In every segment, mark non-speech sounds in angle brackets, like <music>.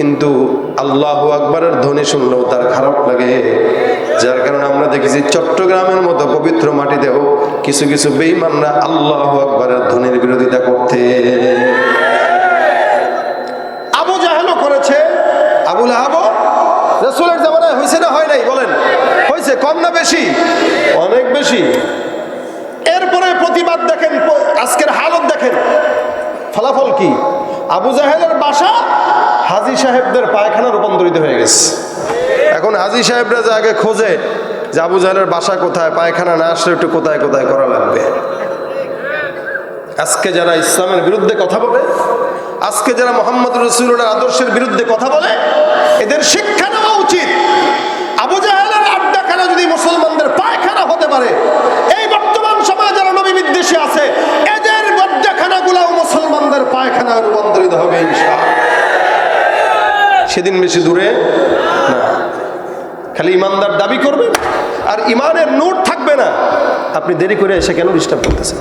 কিন্তু আল্লাহ আকবরের ধ্বনি শুনলেও তার খারাপ লাগে। যার কারণে আমরা দেখেছি চট্টগ্রামের মতো পবিত্র মাটিতেও কিছু কিছু বেইমানরা আল্লাহ আকবরের ধ্বনির বিরোধিতা করতে। আবু জাহেলও করেছে। আবুল আহাবও রসুলের জামানায় হয়েছে না হয় নাই? বলেন। হয়েছে কম না বেশি? অনেক বেশি। এরপরে প্রতিবাদ দেখেন আজকের হালত দেখেন। ফলাফল কি? আবু জাহেলের বাসা হাজি সাহেবদের পায়খানা রূপান্তরিত হয়ে গেছে। এখন হাজি সাহেবরা যে আগে খোঁজে যে আবু জাহেলের বাসা কোথায়, পায়খানা না আসলে একটু কোথায় কোথায় করা লাগবে। আজকে যারা ইসলামের বিরুদ্ধে কথা বলে, আজকে যারা মোহাম্মদ রসুলের আদর্শের বিরুদ্ধে কথা বলে, এদের শিক্ষা নেওয়া উচিত। আবু জাহেলের আড্ডাখানা যদি মুসলমানদের পায়খানা হতে পারে, এই বর্তমান সময়ে যারা নবী বিদ্বেষী আছে, এদের আড্ডাখানাগুলাও মুসলমানদের পায়খানা রূপান্তরিত হবে ইনশাআল্লাহ। সেদিন বেশি দূরে না। খালি ইমানদার দাবি করবে আর ইমানের নোট থাকবে না। আপনি দেরি করে এসে কেন ডিস্টার্ব করতেছেন?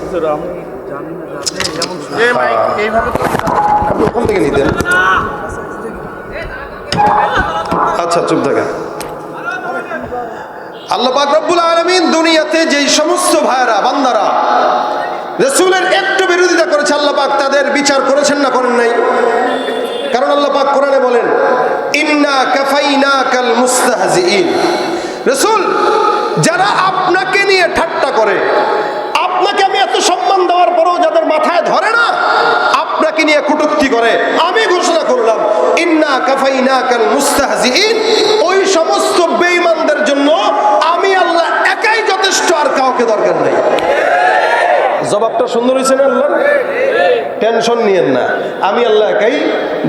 আপনি ওখান থেকে নিতেন। আচ্ছা চুপ থাকেন। আল্লাহ রব্বুল আলামিন দুনিয়াতে যেই সমস্ত ভাইরা বান্দারা রসুলের একটু বিরোধিতা করেছে আল্লাহ পাক তাদের বিচার করেছেন না করেন নাই কারণ আল্লাহ পাক কোরআনে বলেন ইন্না রসুল, যারা আপনাকে নিয়ে ঠাট্টা করে, আপনাকে আমি এত সম্মান দেওয়ার পরেও যাদের মাথায় ধরে না, আপনাকে নিয়ে কটূক্তি করে, আমি ঘোষণা করলাম, ইন্না কাফাইনা কাল মুস্তাহজিইন। ওই সমস্ত বেঈমানদের জন্য আমি আল্লাহ একাই যথেষ্ট আর কাউকে দরকার নেই। জবাবটা সুন্দর হয়েছে না আল্লাহ টেনশন নিয়েন না। আমি আল্লাহ একাই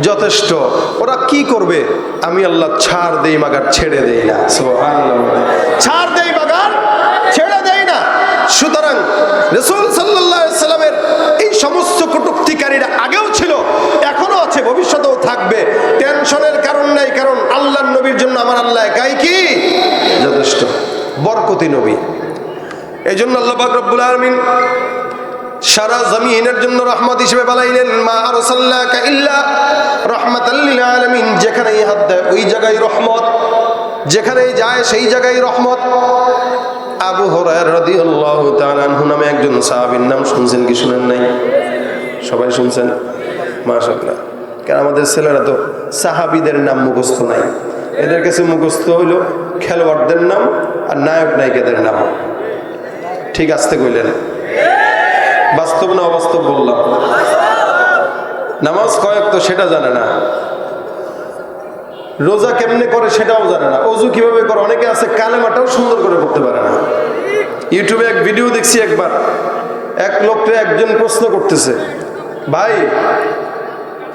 যথেষ্ট। ওরা কি করবে? আমি আল্লাহ ছাড় দেই মাগার, ছেড়ে দেই না। ছাড় দেই মাগার, ছেড়ে দেই না। সুতরাং রসুল সাল্লাহ সাল্লামের এই সমস্ত কটুক্তিকারীরা আগেও ছিল, এখনও আছে, ভবিষ্যতেও থাকবে। টেনশনের কারণ নাই, কারণ আল্লাহ নবীর জন্য আমার আল্লাহ একাই কি? যথেষ্ট। বরকতি নবী। এই জন্য আল্লাহ পাক রব্বুল আলমিন সারা জমিনের জন্য রহমত হিসেবে বানাইলেন। মা আরসাল্লাকা ইল্লা লিল আলামিন। যেখানেই হাত দেয় ওই জায়গায় রহমত। যেখানেই যায় সেই জায়গায় রহমত। আবু হুরায়রা রাদিয়াল্লাহু তাআলা আনহু নামে একজন সাহাবীর নাম শুনছেন কি শুনেন নাই? সবাই শুনছেন? মাশাআল্লাহ। কারণ আমাদের ছেলেরা তো সাহাবিদের নাম মুখস্থ নাই। এদের কাছে মুখস্থ হইল খেলোয়াড়দের নাম আর নায়ক নায়িকাদের নাম। ঠিক আসতে কইলেন। বাস্তব না অবাস্তব বললাম। নামাজ কয়েক তো সেটা জানে না। রোজা কেমনে করে সেটাও জানে না। অজু কীভাবে করে? অনেকে আছে কালেমাটাও সুন্দর করে করতে পারে না। ইউটিউবে এক ভিডিও দেখছি একবার। এক লোককে একজন প্রশ্ন করতেছে, ভাই,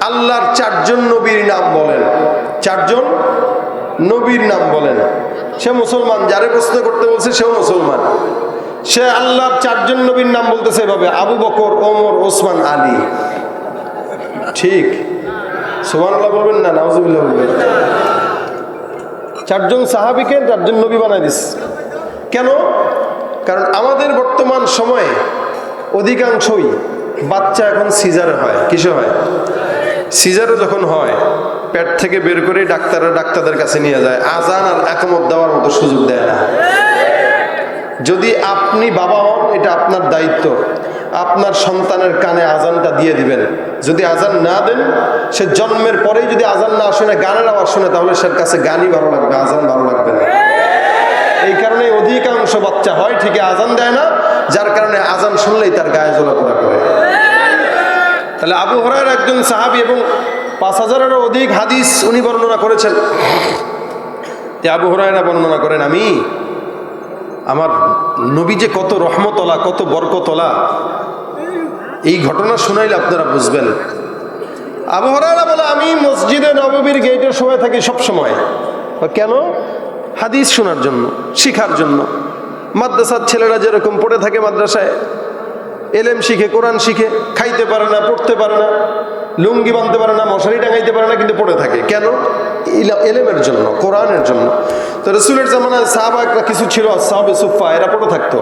আল্লাহর চারজন নবীর নাম বলেন। চারজন নবীর নাম বলেন। সে মুসলমান, যারে প্রশ্ন করতে বলছে সেও মুসলমান। সে আল্লাহর চারজন নবীর নাম বলতেছে এভাবে, আবু বকর, ওমর, ওসমান, আলী। ঠিক। সুমান আল্লাহ বলবেন না, নাউজুবিল্লাহ বলবেন। চারজন সাহাবিকে চারজন নবী বানাই দিস। কেন? কারণ আমাদের বর্তমান সময়ে অধিকাংশই বাচ্চা এখন সিজারে হয়। কিসে হয়? সিজারে যখন হয়, পেট থেকে বের করে ডাক্তাররা ডাক্তারদের কাছে নিয়ে যায়। আজান আর একমত দেওয়ার মতো সুযোগ দেয় না। যদি আপনি বাবা হন, এটা আপনার দায়িত্ব। আপনার সন্তানের কানে আজানটা দিয়ে দিবেন। যদি আজান না দেন, সে জন্মের পরেই যদি আজান না শুনে গানের আওয়াজ শুনে, তাহলে সে কাছে গানই ভালো লাগবে, আজান ভালো লাগবে না। এই কারণে অধিকাংশ বাচ্চা হয়, ঠিকই আজান দেয় না, যার কারণে আজান শুনলেই তার গায়ে জ্বলাপোড়া করে তাহলে আবু হরার একজন সাহাবি এবং পাঁচ হাজারেরও অধিক হাদিস উনি বর্ণনা করেছেন। আবু হরাইরা বর্ণনা করেন, আমি আমার নবী যে কত রহমতলা, কত বরকতলা, এই ঘটনা শুনাইলে আপনারা বুঝবেন। আবু হরাইরা বলে, আমি মসজিদে নববীর গেটের সময় থাকি সব সময় কেন? হাদিস শোনার জন্য, শিখার জন্য। মাদ্রাসার ছেলেরা যেরকম পড়ে থাকে মাদ্রাসায়, এলেম শিখে, কোরআন শিখে, খাইতে পারে না, পড়তে পারে না। লুঙ্গি বাঁধতে পারে না, মশারি টাঙাইতে পারে না, কিন্তু পড়ে থাকে। কেন? এলেমের জন্য, কোরআনের জন্য। তো রসুলের জামানায় সাহাবাকরা কিছু ছিল সাহাবে সুফা এরা পড়ে থাকতো।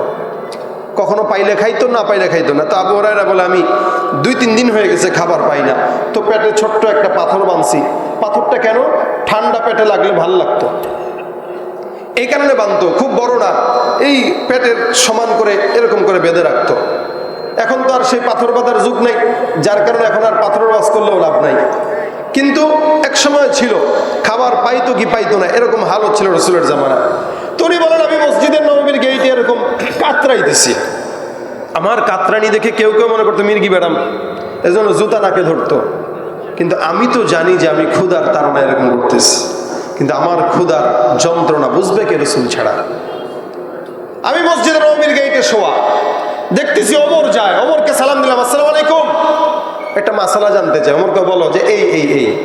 কখনো পাইলে খাইতো, না পাইলে খাইতো না। তো আবু হরাইরা বলে, আমি দুই, তিন দিন হয়ে গেছে খাবার পাই না। তো পেটে ছোট্ট একটা পাথর বানছি। পাথরটা কেন? ঠান্ডা পেটে লাগলে ভালো লাগতো। এই কারণে বানতো, খুব বড় না। এই পেটের সমান করে এরকম করে বেঁধে রাখতো। এখন তো আর সেই পাথর বাঁধার যুগ নেই, যার কারণে এখন আর পাথর বাস করলেও লাভ নাই। কিন্তু এক সময় ছিল, খাবার পাইতো কি পাইতো না, এরকম হালত ছিল রসুলের জামানা তো উনি বলেন, আমি মসজিদের নবমীর গেইটে এরকম কাতরাইতেছি আমার কাতরানি দেখে কেউ কেউ মনে করতো, মির্গি ম্যাডাম, এজন্য জুতা নাকে ধরতো। কিন্তু আমি তো জানি যে আমি ক্ষুধার তারা এরকম করতেছি। কিন্তু আমার ক্ষুধার যন্ত্রণা বুঝবে কে রসুল ছাড়া? আমি মসজিদের নবমীর গেইটে শোয়া দেখতেছি অমর যায়। অমরকে সালাম দিলাম, আসসালামু আলাইকুম। একটা মাসালা জানতে চাই। অমরকে বলো যে, এই এই এই।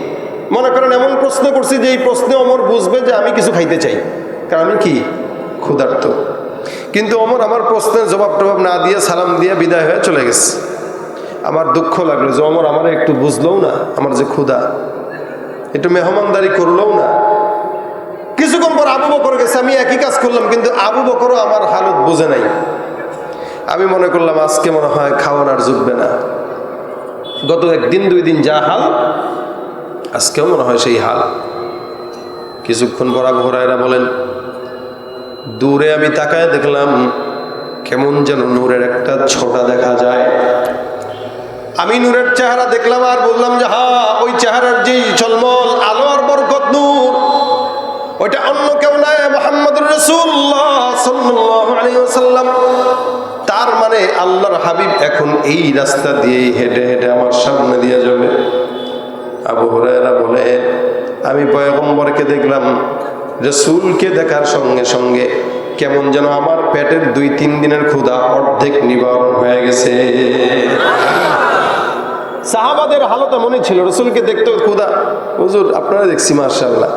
মনে করেন এমন প্রশ্ন করছি যে, এই প্রশ্নে অমর বুঝবে যে, আমি কিছু খাইতে চাই। কারণ আমি কি? ক্ষুধার্ত। কিন্তু অমর আমার প্রশ্নের জবাব টবাব না দিয়ে, সালাম দিয়ে বিদায় হয়ে চলে গেছে। আমার দুঃখ লাগল যে অমর আমার একটু বুঝলোও না, আমার যে ক্ষুধা। একটু মেহমানদারি করলোও না। কিছুক্ষণ পর আবু বকর গেছে, আমি একই কাজ করলাম, কিন্তু আবু বকরও আমার হালত বুঝে নাই। আমি মনে করলাম আজকে মনে হয় খাওয়ার আর জুটবে না। গত একদিন, দুই দিন যা হাল, আজকেও মনে হয় সেই হাল। কিছুক্ষণ পর আবু বলেন, দূরে আমি তাকায় দেখলাম কেমন যেন নূরের একটা ছোটা দেখা যায়। আমি নূরের চেহারা দেখলাম আর বললাম যে, হা, ওই চেহারার যেই চলমল আলো আর বরকত নূর। মানে আল্লাহর হাবিব এখন এই রাস্তা দিয়ে হেঁটে হেঁটে আমার সামনে দিয়ে যাবে। আবু হুরায়রা বলে, আমি পয়গম্বরকে দেখলাম, রসুলকে দেখার সঙ্গে সঙ্গে কেমন যেন আমার পেটের দুই তিন দিনের ক্ষুধা অর্ধেক নিবারণ হয়ে গেছে। সাহাবাদের হালত মনে ছিল, রসুলকে দেখতে ক্ষুধা। হুজুর, আপনারা দেখছি মার্শাল্লাহ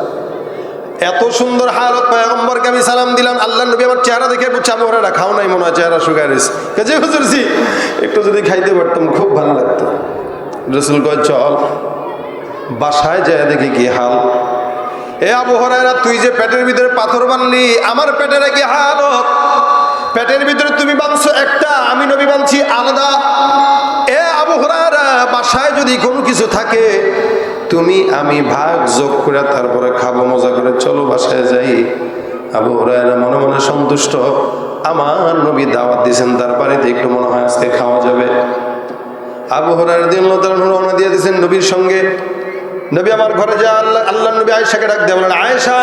এত সুন্দর হালত পয়গম্বরকে আমি সালাম দিলাম। আল্লাহ নবী আমার চেহারা দেখে বুঝছে আমি ওরা খাও নাই, মনে হয় চেহারা সুগারিস কাজে হুজুরছি একটু যদি খাইতে পারতাম, খুব ভালো লাগতো। রসুল কয়, চল, বাসায় যায় দেখি কি হাল। এ আবু হরাইরা তুই যে পেটের ভিতরে পাথর বানলি, আমার পেটের কি হালত পেটের ভিতরে তুমি বানছো একটা, আমি নবী বানছি আলাদা। এ আবু হরাইরা বাসায় যদি কোনো কিছু থাকে তুমি, আমি ভাগ, যোগ করে তারপরে খাব, মজা করে চলো বাসায় যাই। আবু হরাইরা মনে মনে সন্তুষ্ট। আমার নবী দাওয়াত দিয়েছেন তার বাড়িতে, একটু মনে হয় আজকে খাওয়া যাবে। আবু হরাইরা দিন রওনা দিয়ে দিয়েছেন নবীর সঙ্গে। নবী আমার ঘরে যা, আল্লাহ আল্লাহ নবী আয়েশাকে ডাক দিয়ে বলেন আয়েশা,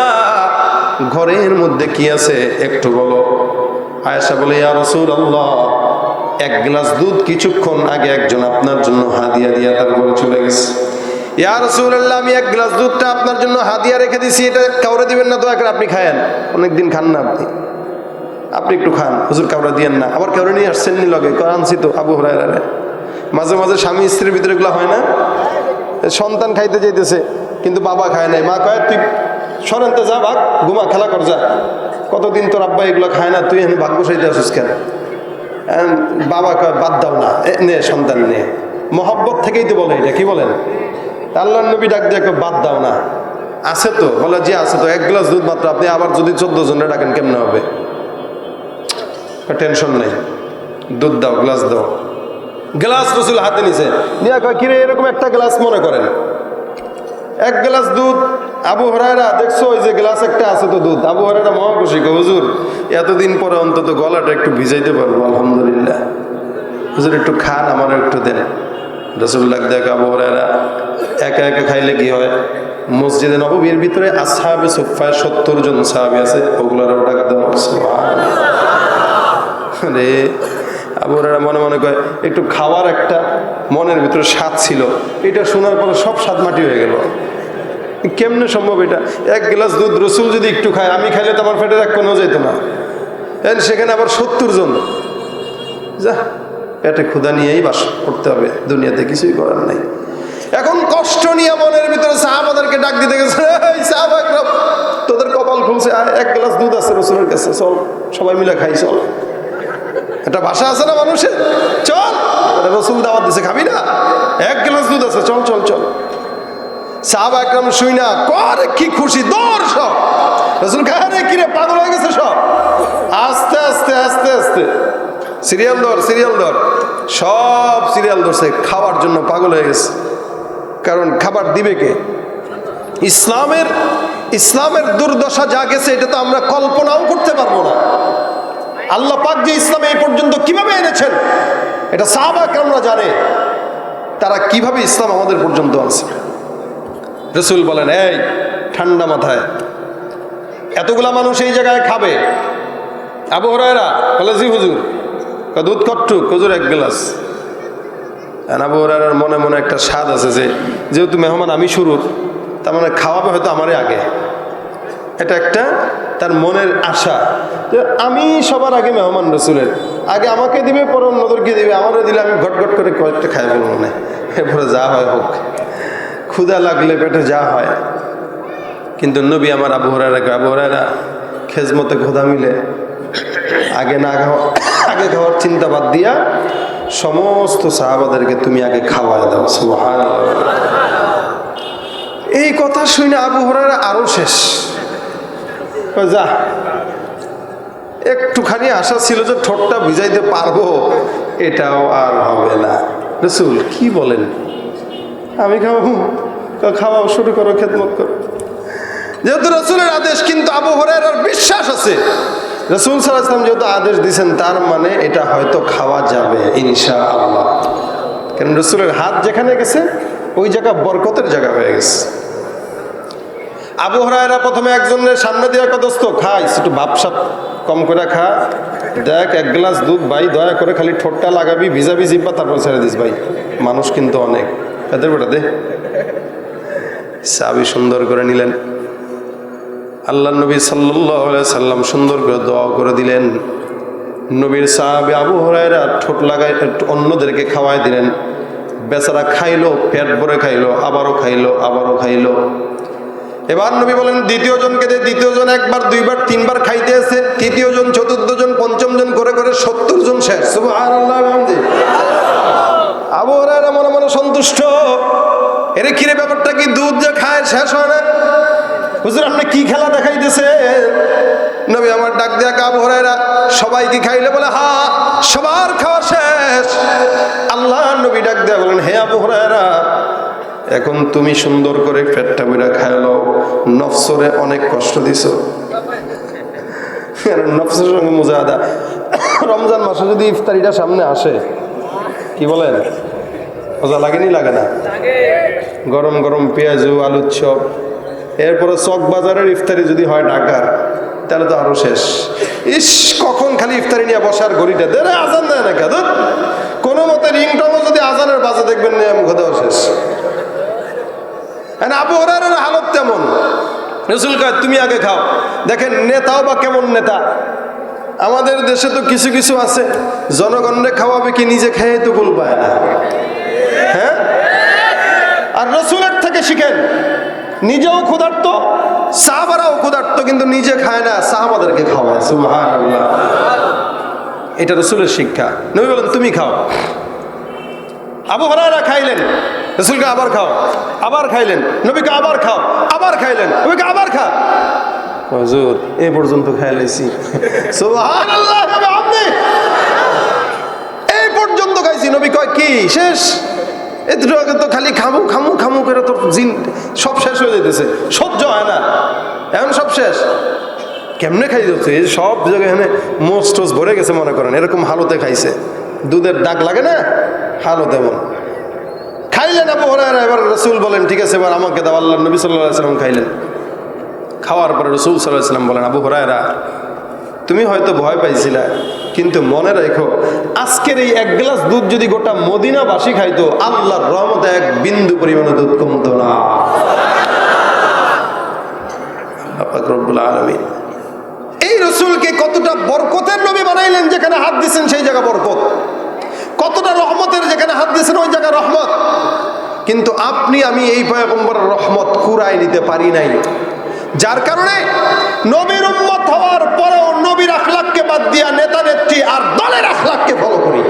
ঘরের মধ্যে কি আছে? একটু বলো। আয়েশা বলে, ইয়া রসুল আল্লাহ এক গ্লাস দুধ কিছুক্ষণ আগে একজন আপনার জন্য হাদিয়া দিয়া তারপরে চলে গেছে। ইয়া রসুল্লাহ আমি এক গ্লাস দুধটা আপনার জন্য হাদিয়া রেখে দিছি, এটা কাউরে দিবেন না, দয়া করে আপনি খায়েন। অনেকদিন খান না আপনি। আপনি একটু খান, হুজুর কাউরে দিয়েন না। আবার কাউরে নিয়ে আসছেন নি লগে আনছি তো আবু হরাই মাঝে মাঝে স্বামী স্ত্রীর ভিতরে এগুলো হয় না। সন্তান খাইতে যাইতেছে, কিন্তু বাবা খায় নাই। মা কয়, তুই সরেনতে যা, ভাগ, ঘুমা, খেলা কর, যা। কতদিন তোর আব্বা এগুলো খায় না, তুই এখানে ভাগ বসাইতে আসিস কেন? বাবা কয়, বাদ দাও না নে সন্তান নে। মহব্বত থেকেই তো বলে এটা, কি বলেন? আল্লাহ নবী ডাক দিয়ে বাদ দাও না। আছে তো? বলে যে আছে তো। এক গ্লাস দুধ মাত্র। আপনি আবার যদি চোদ্দ জনে ডাকেন কেমনে হবে? টেনশন নেই। দুধ দাও গ্লাস দাও। গ্লাস রসুল হাতে নিছে। নিয়ে কয় কিরে এরকম একটা গ্লাস মনে করেন? এক গ্লাস দুধ আবু হরাইরা দেখছ ওই যে গ্লাস একটা আছে তো দুধ। আবু হরাইরা মহা খুশি কয়, হুজুর এতদিন পরে অন্তত গলাটা একটু ভিজাইতে পারব আলহামদুলিল্লাহ। হুজুর একটু খান আমার একটু দেন। রসুল্লাহ দেখ আবু হরাইরা একা একা খাইলে কি হয়? মসজিদে নববীর ভিতরে আসহাবে সুফায় সত্তর জন সাহাবি আছে, ওগুলোরও টাকা দেওয়া আরে আবুরা মনে মনে করে একটু খাওয়ার একটা মনের ভিতরে স্বাদ ছিল। এটা শোনার পরে সব স্বাদ মাটি হয়ে গেল। কেমনে সম্ভব এটা? এক গ্লাস দুধ রসুল যদি একটু খায়, আমি খাইলে তো আমার পেটের এক কোনো যেত না। সেখানে আবার সত্তর জন। যা পেটে ক্ষুদা নিয়েই বাস করতে হবে। দুনিয়াতে কিছুই করার নাই। কষ্ট নিয়ে মনের ভিতরে সাহাবাদেরকে ডাক দিতে গেছে তোদের কপাল খুলছে এক গ্লাস দুধ আছে রসুলের কাছে, চল, সবাই মিলে খাই, চল। একটা ভাষা আছে না মানুষের? চল রসুল দাওয়াত দিছে, খাবি না? এক গ্লাস দুধ আছে, চল চল চল। সাহাবা একরাম শুই না, করে কি খুশি, দৌড় সব। রসুল খায় রে কিরে পাগল হয়ে গেছে সব? আস্তে আস্তে আস্তে আস্তে। সিরিয়াল ধর সিরিয়াল ধর। সব সিরিয়াল ধরছে, খাওয়ার জন্য পাগল হয়ে গেছে। কারণ খাবার দিবে কে? ইসলামের ইসলামের দুর্দশা যা গেছে, এটা তো আমরা কল্পনাও করতে পারব না। আল্লাহ পাক যে ইসলামে এই পর্যন্ত কীভাবে এনেছেন, এটা সাহাবা কেমন জানে। তারা কীভাবে ইসলাম আমাদের পর্যন্ত আছে রসুল বলেন, এই, ঠান্ডা মাথায়। এতগুলা মানুষ এই জায়গায় খাবে? আবু হরায়রা বলে, জি হুজুর। দুধ কট্টু হুজুর এক গ্লাস। আবু মনে মনে একটা স্বাদ আছে যে, যেহেতু মেহমান আমি শুরুর, তার মানে খাওয়াবে হয়তো আমারই আগে। এটা একটা তার মনের আশা। যে আমি সবার আগে মেহমান রসুলের। আগে আমাকে দিবে, পরে অন্যদেরকে দিবে। আমারও দিলে আমি ঘট ঘট করে কয়েকটা খাই ফেলব মনে এরপরে যা হয় হোক। ক্ষুধা লাগলে পেটে যা হয়। কিন্তু নবী আমার আবু হরারা আবু খেজমতে ক্ষুধা মিলে আগে না খাওয়া আগে খাওয়ার চিন্তা বাদ দিয়া সমস্ত সাহাবাদেরকে তুমি আগে খাওয়ায় দাও সুবহানাল্লাহ। এই কথা শুনে আবু হরারা আরও শেষ। কয়, যা একটুখানি আশা ছিল যে ঠোঁটটা ভিজাইতে পারব এটাও আর হবে না। রসুল কি বলেন? আমি খাওয়াবো খাওয়া শুরু করো খেদমত করো। যেহেতু রসুলের আদেশ কিন্তু আবু হরার বিশ্বাস আছে। রসুল সাল্লাহ যেহেতু আদেশ দিয়েছেন, তার মানে এটা হয়তো খাওয়া যাবে ইনশা আল্লাহ কেন রসুলের হাত যেখানে গেছে, ওই জায়গা বরকতের জায়গা হয়ে গেছে। আবু হরায়রা প্রথমে একজনের সামনে দিয়ে কদস্ত খাই, একটু ভাবসাপ কম করে খা। দেখ, এক গ্লাস দুধ ভাই, দয়া করে খালি ঠোঁটটা লাগাবি, ভিজাবি জিব্বা, তারপর ছেড়ে দিস ভাই। মানুষ কিন্তু অনেক। এদের বেটা দে? সাবি সুন্দর করে নিলেন। আল্লাহ নবী সাল্লাহ সাল্লাম সুন্দর করে দোয়া করে দিলেন। নবীর সাহাবে আবু হরায়রা ঠোঁট লাগাই অন্যদেরকে খাওয়াই দিলেন। বেচারা খাইলো, পেট ভরে খাইলো, আবারও খাইলো আবারও খাইলো। এবার নবী বলেন, দ্বিতীয় জনকে দে, দ্বিতীয় জন একবার, দুইবার, তিনবার খাইতে এসে, তৃতীয় জন, চতুর্থ জন, পঞ্চম জন, করে করে সত্তর জন শেষ। সুবহানাল্লাহ বিহামদি। আবু মনে মনে সন্তুষ্ট। এর কিরে ব্যাপারটা কি, দুধ যে খায়, শেষ হয় না? হুজুর, আপনি কি খেলা দেখাইতেছে? নবী আমার ডাক দেয়া কাব হরায়রা সবাই কি খাইলে বলে, হা, সবার খাওয়া শেষ। আল্লাহ নবী ডাক দেয়া বলেন, হে আবু হরায়রা, এখন তুমি সুন্দর করে পেটটা বইরা খাইলো নফসরে অনেক কষ্ট দিছ। নফসের সঙ্গে মুজাহাদা রমজান মাসে যদি ইফতারিটা সামনে আসে, কি বলেন? মজা লাগেনি, লাগে না? গরম গরম পেঁয়াজু, আলুর চপ এরপরে চক বাজারের ইফতারি যদি হয় ঢাকার, তাহলে তো আরও শেষ। ইস, কখন খালি ইফতারি নিয়ে বসার ঘড়িটা? দে আজান দেয় না কেন? কোনো মতে রিংটনও যদি আজানের বাজে দেখবেন না আমি ঘোদেও শেষ। আবু হরারের হালত তেমন। রসুল কয়, তুমি আগে খাও। দেখেন, নেতাও বা কেমন নেতা? আমাদের দেশে তো কিছু কিছু আছে, জনগণরে খাওয়াবে কি নিজে খেয়ে তো ভুল পায় না। হ্যাঁ? আর রসুলের থেকে শিখেন নিজেও ক্ষুধার্ত, সাহাবারাও ক্ষুধার্ত, কিন্তু নিজে খায় না, সাহাবাদেরকে খাওয়ায় এটা রসুলের শিক্ষা। নবী বলেন, তুমি খাও। আবু হরারা খাইলেন, রসুলকে আবার খাও, আবার খাইলেন, নবীকে আবার খাও, আবার খাইলেন, নবীকে আবার খা। হুজুর, এ পর্যন্ত খাই লাইছি <laughs> সুবহানাল্লাহ আপনি। এই পর্যন্ত খাইছি। নবী কয়, কি, শেষ? এদের আগে তো খালি খামু খামু খামু করে তো জিন সব শেষ হয়ে যেতেছে সহ্য হয় না। এখন সব শেষ। কেমনে খাই যাচ্ছে সব জায়গায় এখানে মোষ টোস ভরে গেছে মনে করেন। এরকম হালতে খাইছে। দুধের দাগ লাগে না? হালো তেমন খাইলেন আবু হরায়রা, এবার রসুল বলেন, ঠিক আছে, এবার আমাকে দাও। নবী সাল্লাহ সাল্লাম খাইলেন। খাওয়ার পরে রসুল সাল্লাহ সাল্লাম বলেন, আবু হরায়রা তুমি হয়তো ভয় পাইছিলা, কিন্তু মনে রেখো, আজকের এই এক গ্লাস দুধ যদি গোটা মদিনাবাসী খাইতো, আল্লাহর রহমতে এক বিন্দু পরিমাণে দুধ কমতো না। এই রসুলকে কতটা বরকতের নবী বানাইলেন, যেখানে হাত দিছেন সেই জায়গা বরকত। কতটা রহমতের যেখানে হাত দিয়েছেন ওই জায়গা রহমত। কিন্তু আপনি, আমি এই পয়গম্বরের রহমত কুরাই নিতে পারি নাই। যার কারণে নবীর উম্মত হওয়ার পরেও নবীর আখলাককে বাদ দিয়া নেতা নেত্রী আর দলের আখলাককে ফলো করি।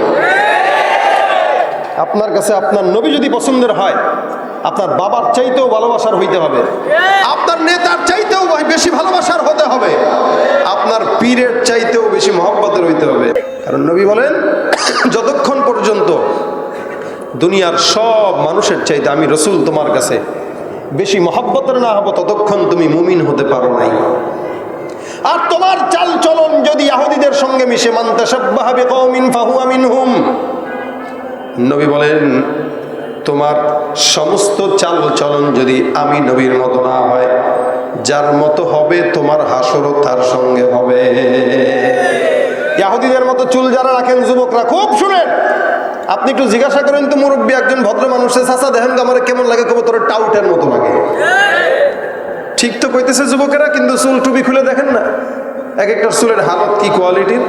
আপনার কাছে আপনার নবী যদি পছন্দের হয়, আপনার বাবার চাইতেও ভালোবাসার হইতে হবে। আপনার নেতার চাইতেও বেশি ভালোবাসার হতে হবে। আপনার পীরের চাইতেও বেশি মহব্বতের হইতে হবে। কারণ নবী বলেন, যতক্ষণ পর্যন্ত দুনিয়ার সব মানুষের চাইতে আমি রসুল তোমার কাছে বেশি মহাব্বতের না হব, ততক্ষণ তুমি মুমিন হতে পারো নাই। আর তোমার চাল চলন যদি আহুদিদের সঙ্গে মিশে মানতে সব্বাহাবে কৌমিন ফাহু আমিন হুম নবী বলেন, তোমার সমস্ত চাল চলন যদি আমি নবীর মতো না হয়, যার মতো হবে তোমার হাসরও তার সঙ্গে হবে। ইয়াহুদিদের মতো চুল যারা রাখেন, যুবকরা, খুব শুনেন। আপনি একটু জিজ্ঞাসা করেন তো মুরব্বী একজন ভদ্র মানুষের চাষা দেখেন আমার কেমন লাগে? কবে তোর টাউটের মতো লাগে। ঠিক তো কইতেছে যুবকেরা, কিন্তু চুল টুপি খুলে দেখেন না। এক একটা চুলের হালত কি কোয়ালিটির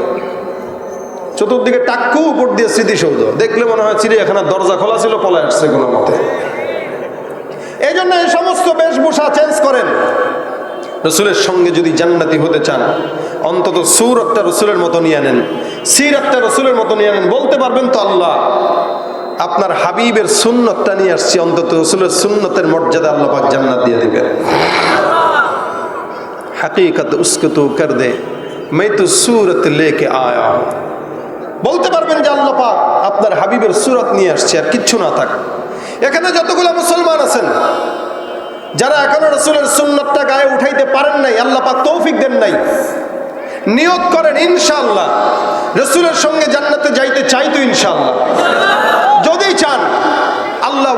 চতুর্দিকে টাক্কু, উপর দিয়ে স্মৃতিসৌধ। দেখলে মনে হয় চিড়িয়াখানার দরজা খোলা ছিল পলা আসছে কোনো মতে। এই জন্য এই সমস্ত বেশভূষা চেঞ্জ করেন। রসুলের সঙ্গে যদি জান্নাতি হতে চান, অন্তত সুর একটা রসুলের মতো নিয়ে নেন। সির একটা রসুলের মতো নিয়ে নেন, বলতে পারবেন তো আল্লাহ। আপনার হাবিবের সুন্নতটা নিয়ে আসছি, অন্তত রসুলের সুন্নতের মর্যাদা আল্লাপাক জান্নাত দিয়ে দেবে হাকিকত উস্কুত কর দে মে তো সুরত লেকে আয়া। বলতে পারবেন যে আল্লাপাক আপনার হাবিবের সুরত নিয়ে আসছে আর কিচ্ছু না থাক। এখানে যতগুলো মুসলমান আছেন, যারা এখনও রসুলের সুন্নতটা গায়ে উঠাইতে পারেন নাই আল্লাপাক তৌফিক দেন নাই। নিয়োগ করেন ইনশাল্লাহ রসুলের সঙ্গে জান্নাতে যাইতে চাইতো ইনশাল্লাহ যদি চান। আল্লাহ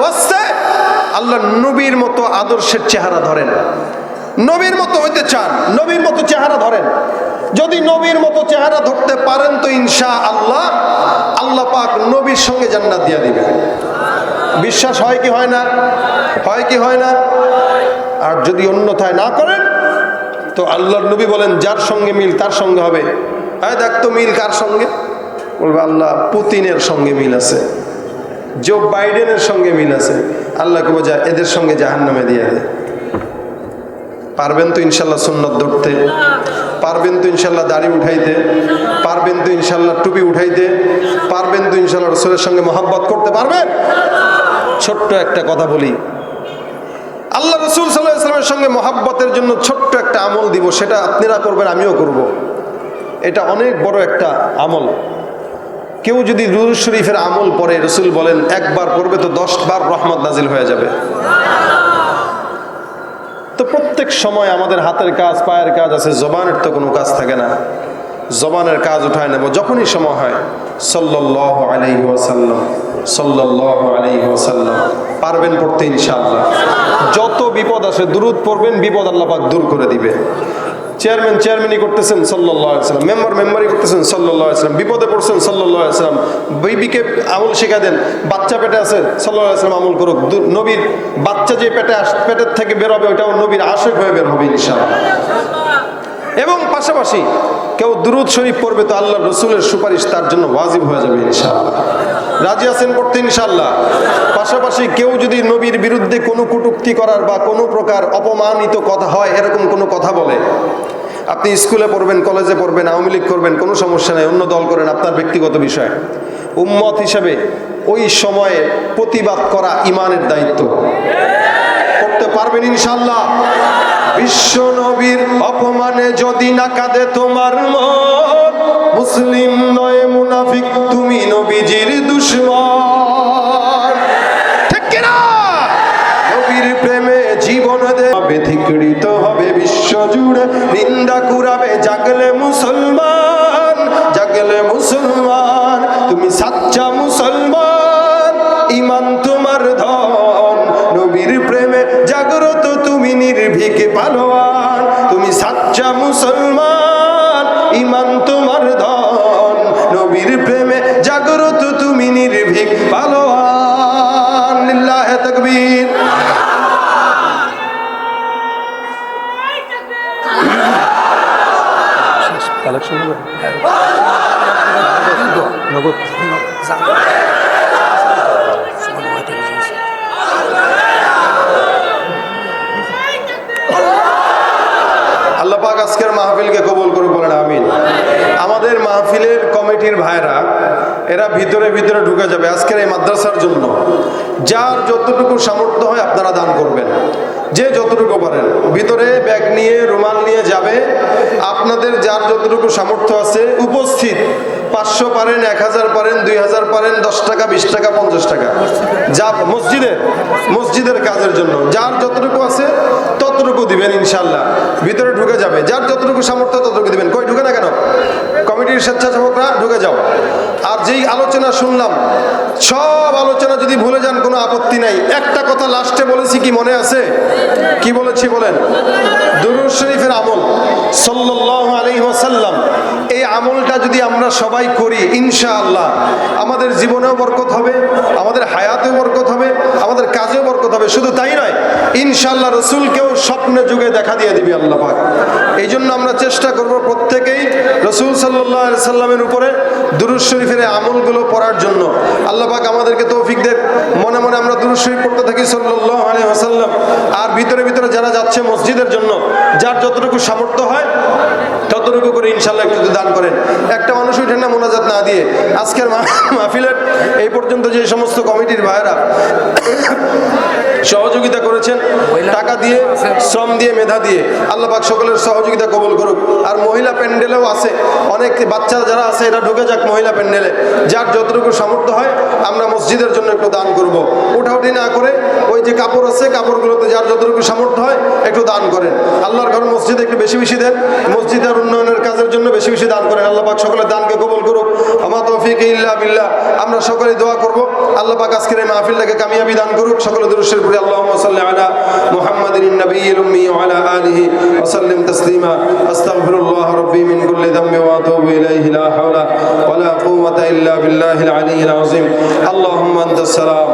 আল্লাহ নবীর মতো আদর্শের চেহারা ধরেন। নবীর মতো হইতে চান, নবীর মতো চেহারা ধরেন। যদি নবীর মতো চেহারা ধরতে পারেন তো ইনশা আল্লাহ আল্লাহ পাক নবীর সঙ্গে জান্নাত দিয়ে দিবে বিশ্বাস হয় কি হয় না? হয় কি হয় না? আর যদি অন্যথায় না করেন, তো আল্লাহর নবী বলেন, যার সঙ্গে মিল, তার সঙ্গে হবে। হ্যাঁ দেখ তো মিল কার সঙ্গে? বলবে, আল্লাহ পুতিনের সঙ্গে মিল আছে। জো বাইডেনের সঙ্গে মিল আছে। আল্লাহকে বোঝা এদের সঙ্গে জাহান নামে দিয়ে দেয় পারবেন তো ইনশাল্লাহ সুন্নত ধরতে। পারবেন তো ইনশাল্লাহ দাড়ি উঠাইতে। পারবেন তো ইনশাল্লাহ টুপি উঠাইতে। পারবেন তো ইনশাল্লাহ রসুলের সঙ্গে মহাব্বত করতে পারবেন? ছোট্ট একটা কথা বলি। আল্লাহ রসুল সাল্লাহ ইসলামের সঙ্গে মহাব্বতের জন্য ছোট্ট একটা আমল দিব, সেটা আপনারা করবেন, আমিও করব। এটা অনেক বড় একটা আমল। কেউ যদি রুল শরীফের আমল পরে রসুল বলেন, একবার পড়বে তো দশ বার রহমত নাজিল হয়ে যাবে। তো প্রত্যেক সময় আমাদের হাতের কাজ, পায়ের কাজ আছে, জবানের তো কোনো কাজ থাকে না। জবানের কাজ উঠায় নেব যখনই সময় হয়। সল্লাহ আলাইহি ওয়াসাল্লাম সল্লাহ আলাইহি ওয়াসাল্লাম। পারবেন পড়তে ইনশাআল্লাহ। যত বিপদ আসে দূরত পড়বেন, বিপদ আল্লাহ পাক দূর করে দিবে। চেয়ারম্যান চেয়ারম্যানই করতেছেন সাল্লাহ আসলাম মেম্বার মেম্বারই করতেছেন সাল্লাহ আসলাম বিপদে পড়ছেন সাল্লাহ আসলাম বিবিকে আমল শেখা দেন। বাচ্চা পেটে আছে সাল্লাহ আসলাম আমল করুক। নবীর বাচ্চা যে পেটে আস পেটের থেকে বেরোবে ওইটাও নবীর আশেক হয়ে বের হবে ইনশাআল্লাহ। এবং পাশাপাশি কেউ দুরুদ শরীফ পড়বে তো আল্লাহ রসুলের সুপারিশ তার জন্য ওয়াজিব হয়ে যাবে ইনশাআল্লাহ। রাজি আছেন পড়তে ইনশাল্লাহ পাশাপাশি কেউ যদি নবীর বিরুদ্ধে কোনো কটুক্তি করার বা কোনো প্রকার অপমানিত কথা হয়, এরকম কোনো কথা বলে, আপনি স্কুলে পড়বেন, কলেজে পড়বেন, আওয়ামী লীগ করবেন, কোনো সমস্যা নেই, অন্য দল করেন, আপনার ব্যক্তিগত বিষয়। উম্মত হিসাবে ওই সময়ে প্রতিবাদ করা ইমানের দায়িত্ব। করতে পারবেন ইনশাল্লাহ বিশ্ব নবীর অপমানে যদি না কাঁদে তোমার মন, মুসলিম নয় মুনাফিক, তুমি নবীজির দুশ্মন ঠিক কিনা? নবীর প্রেমে জীবন দেবে ধিকৃত, হবে বিশ্ব জুড়ে। নিন্দা কুরাবে, জাগলে মুসলমান জাগলে মুসলমান। তুমি সাচ্চা মাহফিলের কমিটির ভাইরা, এরা ভিতরে ভিতরে ঢুকে যাবে আজকের এই মাদ্রাসার জন্য। যার যতটুকু সামর্থ্য হয় আপনারা দান করবেন। যে যতটুকু পারেন। ভিতরে ব্যাগ নিয়ে, রুমাল নিয়ে যাবে। আপনাদের যার যতটুকু সামর্থ্য আছে, উপস্থিত। পাঁচশো পারেন, এক হাজার পারেন, দুই হাজার পারেন, দশ টাকা, বিশ টাকা, পঞ্চাশ টাকা। যা মসজিদের মসজিদের কাজের জন্য। যার যতটুকু আছে, ততটুকু দিবেন ইনশাল্লাহ। ভিতরে ঢুকে যাবে। যার যতটুকু সামর্থ্য, ততটুকু দিবেন। কই ঢুকে না কেন? কমিটির স্বেচ্ছাসেবকরা ঢুকে যাও। আর যেই আলোচনা শুনলাম, সব আলোচনা যদি ভুলে যান, কোনো আপত্তি নাই। একটা কথা লাস্টে বলেছি, কি মনে আছে? কি বলেছি বলেন? দুরুদ শরীফের আমল, সাল্লাল্লাহু আলাইহি ওয়াসাল্লাম আমলটা যদি আমরা সবাই করি, ইনশাআল্লাহ, আমাদের জীবনেও বরকত হবে, আমাদের হায়াতেও বরকত হবে, আমাদের কাজেও বরকত হবে। শুধু তাই নয়, ইনশাআল্লাহ রসুলকেও স্বপ্নে যুগে দেখা দিয়ে দিবি আল্লাহ এই জন্য আমরা চেষ্টা করব প্রত্যেকেই রসুল সাল্লাহ সাল্লামের উপরে দুরুদ শরীফের আমলগুলো পড়ার জন্য। আল্লাহ পাক আমাদেরকে তৌফিক দেন মনে মনে আমরা দুরুদ শরীফ পড়তে থাকি সাল্লাহ ওয়াসাল্লাম। আর ভিতরে ভিতরে যারা যাচ্ছে মসজিদের জন্য, যার যতটুকু সামর্থ্য হয় ততটুকু করে ইনশাল্লাহ একটু দান করেন। একটা মানুষ উঠেন না মোনাজাত না দিয়ে আজকের মাহফিলের এই পর্যন্ত যে সমস্ত কমিটির ভাইয়েরা সহযোগিতা করেছেন টাকা দিয়ে শ্রম দিয়ে মেধা দিয়ে আল্লাহ পাক সকলের সহযোগিতা কবল করুক। আর মহিলা প্যান্ডেলেও আছে। অনেক বাচ্চা যারা আছে, এরা ঢুকে যাক মহিলা প্যান্ডেলে। যার যতটুকু সামর্থ্য হয়, আমরা মসজিদের জন্য একটু দান করব। উঠাউটি না করে, ওই যে কাপড় আছে, কাপড়গুলোতে যার যতটুকু সামর্থ্য হয়, একটু দান করেন। আল্লাহর ঘর মসজিদে একটু বেশি বেশি দেন। মসজিদের উন্নয়নের কাজের জন্য বেশি বেশি দান করেন। আল্লাহ পাক সকলের দানকে কবল করুক। আমা তৌফিক ইল্লা বিল্লাহ আমরা সকলে দোয়া করব আল্লাহ পাক আজকের এই মাহফিলটাকে কামিয়াবি দান করুক সকলে দুরুশের পরে আল্লাহুম্মা সাল্লি আলা মুহাম্মাদিন নবিয়্যিল উম্মি ওয়া আলা আলিহি ওয়া সাল্লিম তাসলিমা আস্তাগফিরুল্লাহ রাব্বি মিন কুল্লি যামবি ওয়া আতুবু ইলাইহি লা হাওলা ওয়া লা কুওয়াতা ইল্লা বিল্লাহিল আলিয়্যিল আযীম আল্লাহুম্মা আনতাস সালাম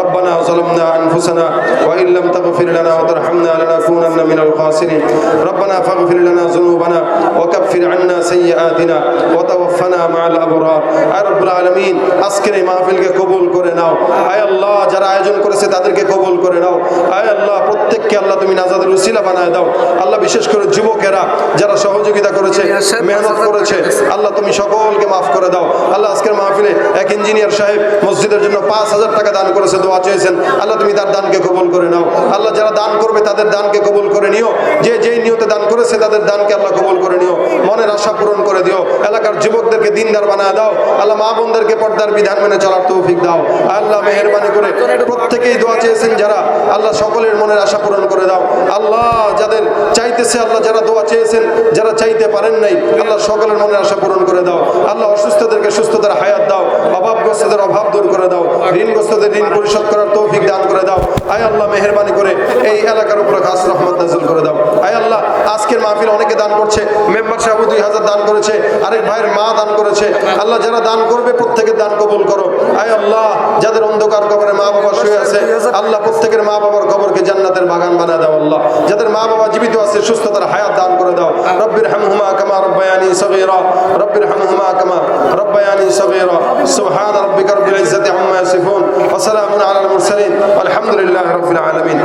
ربنا ظلمنا أنفسنا وإن لم تغفر لنا وترحمنا لنكونن من الخاسرين ربنا فاغفر لنا ذنوبنا وكفر عنا سيئاتنا وتوفنا مع الأبرار আয় রব্বুল আলামিন আজকের এই মাহফিলকে কবুল করে নাও। আয় আল্লাহ যারা আয়োজন করেছে তাদেরকে কবুল করে নাও। আয় আল্লাহ প্রত্যেককে আল্লাহ তুমি নাজাদের উসিলা বানায় দাও। আল্লাহ বিশেষ করে যুবকেরা যারা সহযোগিতা করেছে মেহনত করেছে আল্লাহ তুমি সকলকে মাফ করে দাও। আল্লাহ আজকের মাহফিলে এক ইঞ্জিনিয়ার সাহেব মসজিদের জন্য পাঁচ হাজার টাকা দান করেছে দোয়া চেয়েছেন। আল্লাহ তুমি তার দানকে কবুল করে নাও। আল্লাহ যারা দান করবে তাদের দানকে কবুল করে নিও। যে যেই নিয়তে দান করেছে তাদের দানকে আল্লাহ কবুল করে নিও। মনের আশা পূরণ করে দিও। এলাকার যুবকদেরকে দিনদার বানায় দাও। আল্লাহ মা বোনদেরকে পর্দার বিধান মেনে চলার তৌফিক দাও। আল্লাহ মেহরবানি করে প্রত্যেকেই দোয়া চেয়েছেন যারা আল্লাহ সকলের মনের আশা পূরণ করে দাও। আল্লাহ চাইতেছে আল্লাহ যারা দোয়া চেয়েছেন, যারা চাইতে পারেন নাই, আল্লাহ সকলের মনের আশা পূরণ করে দাও। আল্লাহ অসুস্থদেরকে সুস্থতার হায়াত দাও, অভাবগ্রস্তদের অভাব দূর করে দাও, ঋণগ্রস্তদের ঋণ পরিশোধ করার তৌফিক দান করে দাও। আয় আল্লাহ, মেহরবানি করে এই এলাকার উপরে খাস রহমত নাজিল করে দাও। আয় আল্লাহ, আজকের মাহফিল অনেকে দান করছে, মেম্বার সাহেব দুই হাজার দান করেছে, আরেক ভাইয়ের মা দান করেছে। আল্লাহ যারা দান করবে, প্রত্যেকের দান কবুল করো। আয় আল্লাহ, যাদের অন্ধকার কবরে মা বাবা শুয়ে আছে, আল্লাহ প্রত্যেকের মা বাবার কবরকে জান্নাতের বাগান বানায় দাও আল্লাহ। যাদের মা বাবা জীবিত আছে সুস্থতার হায়াত দান করে দাও রব্বির হামহুমা কামা রব্বায়ানি সগীরা রব্বির হামহুমা কামা রব্বায়ানি সগীরা সুবহান রব্বিকা রব্বিল ইজ্জাতি আম্মা ইয়াসিফুন ওয়া সালামুন আলাল মুরসালিন আলহামদুলিল্লাহি রাব্বিল আলামিন